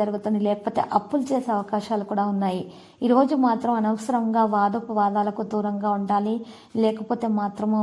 జరుగుతుంది. లేకపోతే అప్పులు చేసే అవకాశాలు కూడా ఉన్నాయి. ఈరోజు మాత్రం అనవసరంగా వాదోపవాదాలకు దూరంగా ఉండాలి. లేకపోతే మాత్రము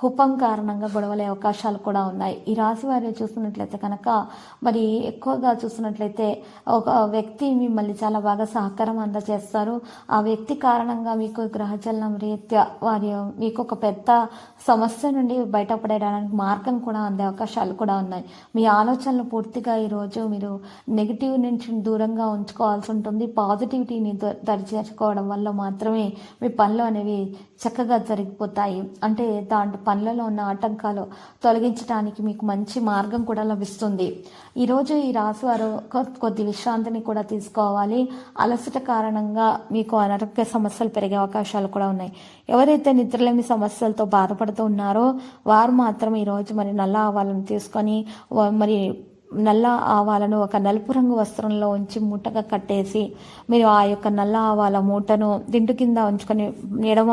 కుపం కారణంగా గొడవలే అవకాశాలు కూడా ఉన్నాయి. ఈ రాశి వారిని చూస్తున్నట్లయితే కనుక మరి ఎక్కువగా చూస్తున్నట్లయితే ఒక వ్యక్తి మిమ్మల్ని చాలా బాగా సహకారం అందజేస్తారు. ఆ వ్యక్తి కారణంగా మీకు గ్రహచలనం రీత్యా వారి మీకు ఒక పెద్ద సమస్య నుండి బయటపడడానికి మార్గం కూడా అందే అవకాశాలు కూడా ఉన్నాయి. మీ ఆలోచనలు పూర్తిగా ఈరోజు మీరు నెగిటివ్ నుంచి దూరంగా ఉంచుకోవాల్సి ఉంటుంది. పాజిటివిటీని దరిచేసుకోవడం వల్ల మాత్రమే మీ పనులు అనేవి చక్కగా జరిగిపోతాయి. అంటే దాంట్లో పనులలో ఉన్న ఆటంకాలు తొలగించడానికి మీకు మంచి మార్గం కూడా లభిస్తుంది. ఈరోజు ఈ రాశి వారు కొ- కొద్ది విశ్రాంతిని కూడా తీసుకోవాలి. అలసట కారణంగా మీకు అనారోగ్య సమస్యలు పెరిగే అవకాశాలు కూడా ఉన్నాయి. ఎవరైతే నిద్రలేమి సమస్యలతో బాధపడుతూ ఉన్నారో వారు మాత్రం ఈరోజు మరి నల్ల ఆవాలను తీసుకొని మరి నల్ల ఆవాలను ఒక నలుపు రంగు వస్త్రంలో ఉంచి మూటగా కట్టేసి మీరు ఆ యొక్క నల్ల ఆవాల మూటను దిండు కింద ఉంచుకొని ఎడమ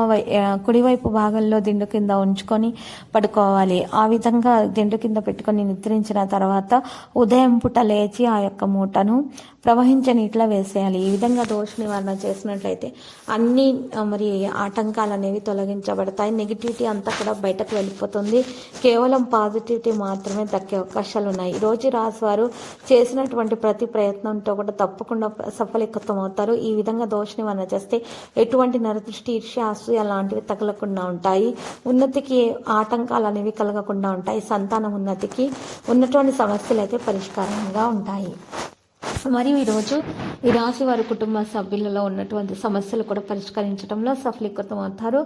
కుడివైపు భాగంలో దిండు కింద ఉంచుకొని పడుకోవాలి. ఆ విధంగా దిండు కింద పెట్టుకొని నిద్రించిన తర్వాత ఉదయం పూట లేచి ఆ యొక్క మూటను ప్రవహించే నీటిలో వేసేయాలి. ఈ విధంగా దోష నివారణ చేసినట్లయితే అన్ని మరి ఆటంకాలు అనేవి తొలగించబడతాయి. నెగిటివిటీ అంతా కూడా బయటకు వెళ్ళిపోతుంది. కేవలం పాజిటివిటీ మాత్రమే దక్కే అవకాశాలు ఉన్నాయి ఈ రా రాశి వారు చేసినటువంటి ప్రతి ప్రయత్నంతో కూడా తప్పకుండా సఫలీకృతం అవుతారు. ఈ విధంగా దోష నివారణ చేస్తే ఎటువంటి నరదృష్టి ఈర్ష్య అసూయ లాంటివి తగలకుండా ఉంటాయి. ఉన్నతికి ఆటంకాలు అనేవి కలగకుండా ఉంటాయి. సంతానం ఉన్నతికి ఉన్నటువంటి సమస్యలు అయితే పరిష్కారంగా ఉంటాయి. మరియు ఈరోజు ఈ రాశి వారి కుటుంబ సభ్యులలో ఉన్నటువంటి సమస్యలు కూడా పరిష్కరించడంలో సఫలీకృతం అవుతారు.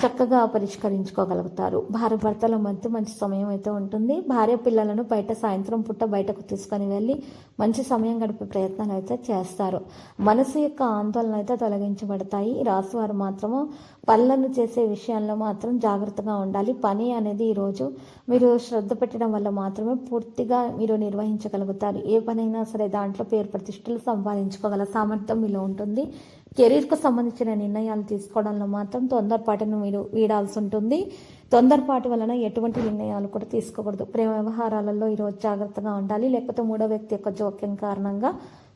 చక్కగా పరిష్కరించుకోగలుగుతారు. భార్య భర్తల మధ్య మంచి సమయం అయితే ఉంటుంది. భార్య పిల్లలను బయట సాయంత్రం పూట బయటకు తీసుకొని వెళ్ళి మంచి సమయం గడిపే ప్రయత్నాలు అయితే చేస్తారు. మనసు యొక్క ఆందోళన అయితే తొలగించబడతాయి. ఈ రాశి వారు మాత్రము పనులను చేసే విషయాల్లో మాత్రం జాగ్రత్తగా ఉండాలి. పని అనేది ఈరోజు మీరు శ్రద్ధ పెట్టడం వల్ల మాత్రమే పూర్తిగా మీరు నిర్వహించగలుగుతారు. ఏ పనైనా సరే దాంట్లో పేరు ప్రతిష్టలు సంపాదించుకోగల సామర్థ్యం మీలో ఉంటుంది. కెరీర్కు సంబంధించిన నిర్ణయాలు తీసుకోవడంలో మాత్రం తొందరపాటును మీరు వీడాల్సి ఉంటుంది. తొందరపాటు వలన ఎటువంటి నిర్ణయాలు కూడా తీసుకోకూడదు. ప్రేమ వ్యవహారాలలో ఈరోజు జాగ్రత్తగా ఉండాలి. లేకపోతే మూడో వ్యక్తి యొక్క జోక్యం కారణంగా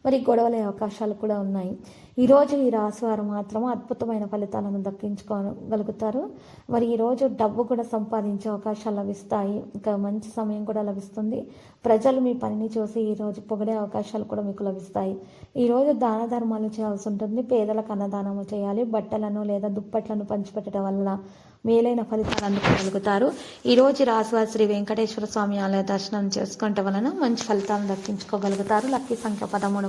మరి గొడవలే అవకాశాలు కూడా ఉన్నాయి. ఈరోజు ఈ రాశి వారు మాత్రం అద్భుతమైన ఫలితాలను దక్కించుకోగలుగుతారు. మరి ఈరోజు డబ్బు కూడా సంపాదించే అవకాశాలు లభిస్తాయి. ఇంకా మంచి సమయం కూడా లభిస్తుంది. ప్రజలు మీ పనిని చూసి ఈరోజు పొగిడే అవకాశాలు కూడా మీకు లభిస్తాయి. ఈరోజు దాన ధర్మాలు చేయాల్సి ఉంటుంది. పేదలకు అన్నదానము చేయాలి. బట్టలను లేదా దుప్పట్లను పంచిపెట్టడం వల్ల మేలైన ఫలితాలు అందుకోగలుగుతారు. ఈరోజు రాశివారి శ్రీ వెంకటేశ్వర స్వామి ఆలయ దర్శనం చేసుకోవటం వలన మంచి ఫలితాలను దక్కించుకోగలుగుతారు. లక్కీ సంఖ్య పదమూడు